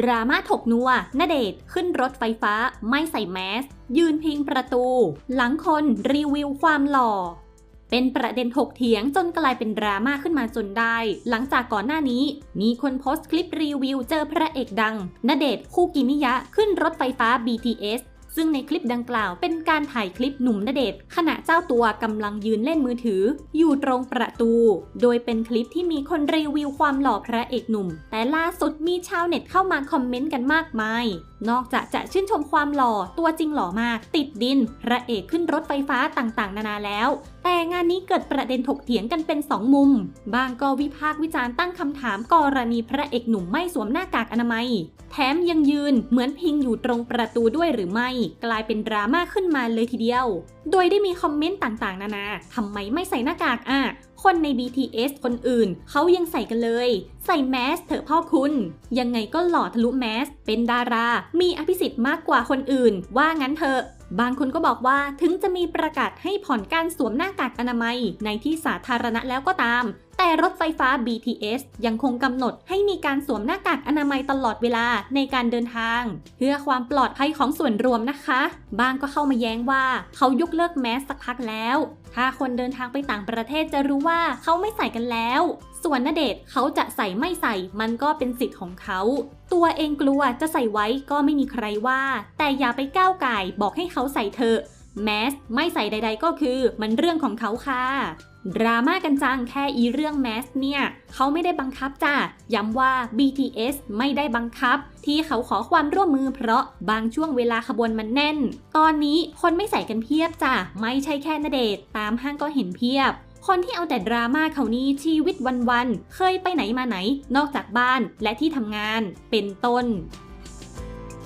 ดราม่าถกนัวณเดชน์ขึ้นรถไฟฟ้าไม่ใส่แมส ยืนพิงประตู หลังคนรีวิวความหล่อ เป็นประเด็นถกเถียงจนกลายเป็นดราม่าขึ้นมาจนได้ หลังจากก่อนหน้านี้ มีคนโพสต์คลิปรีวิวเจอพระเอกดังณเดชน์คู่กิมิยะขึ้นรถไฟฟ้า BTS ซึ่งในคลิปดังกล่าวเป็นการถ่ายคลิปหนุ่มณเดชน์ขณะเจ้าตัวกำลังยืนเล่นมือถือ อยู่ตรงประตู โดยเป็นคลิปที่มีคนรีวิวความหล่อพระเอกหนุ่ม แต่ล่าสุดมีชาวเน็ตเข้ามาคอมเมนต์กันมากมาย นอกจากจะชื่นชมความหล่อตัวจริงหล่อมาก ติดดิน พระเอกขึ้นรถไฟฟ้าต่างๆ นานาแล้ว แต่งานนี้เกิดประเด็นถกเถียงกันเป็นสองมุม บางก็วิพากษ์วิจารณ์ตั้งคำถามกรณีพระเอกหนุ่มไม่สวมหน้ากากอนามัย แถมยังยืนเหมือนพิงอยู่ตรงประตูด้วยหรือไม่ กลายเป็นดราม่าขึ้นมาเลยทีเดียว โดยได้มีคอมเมนต์ต่างๆ นานาทำไมไม่ใส่หน้ากากอะ คนใน BTS คนอื่น เขายังใส่กันเลย ใส่แมสเถอะพ่อคุณ ยังไงก็หล่อทะลุแมส เป็นดารา มีอภิสิทธิ์มากกว่าคนอื่น ว่างั้นเถอะบางคนก็บอกว่าถึงจะมีประกาศให้ผ่อนการสวมหน้ากากอนามัยในที่สาธารณะแล้วก็ตาม แต่รถไฟฟ้า BTS ยังคงกำหนดให้มีการสวมหน้ากากอนามัยตลอดเวลาในการเดินทาง เพื่อความปลอดภัยของส่วนรวมนะคะ บางก็เข้ามาแย้งว่าเขายกเลิกแมสสักพักแล้ว ถ้าคนเดินทางไปต่างประเทศจะรู้ว่าเขาไม่ใส่กันแล้ว ส่วนณเดชเขาจะใส่ไม่ใส่มันก็เป็นสิทธิ์ของเขา ตัวเองกลัวจะใส่ไว้ก็ไม่มีใครว่า แต่อย่าไปก้าวไก่บอกให้เขาใส่เถอะ แมสไม่ใส่ใด ๆ ก็คือมันเรื่องของเขาค่ะ ดราม่ากันจังแค่อีเรื่องแมสเนี่ย เขาไม่ได้บังคับจ้าย้ำว่า BTS ไม่ได้บังคับ ที่เขาขอความร่วมมือเพราะบางช่วงเวลาขบวนมันแน่น ตอนนี้คนไม่ใส่กันเพียบจ้ะ ไม่ใช่แค่นเดชตามห้างก็เห็นเพียบคนที่เอาแต่ดราม่าเขานี้ชีวิตวันๆ เคยไปไหนมาไหน นอกจากบ้านและที่ทำงานเป็นต้น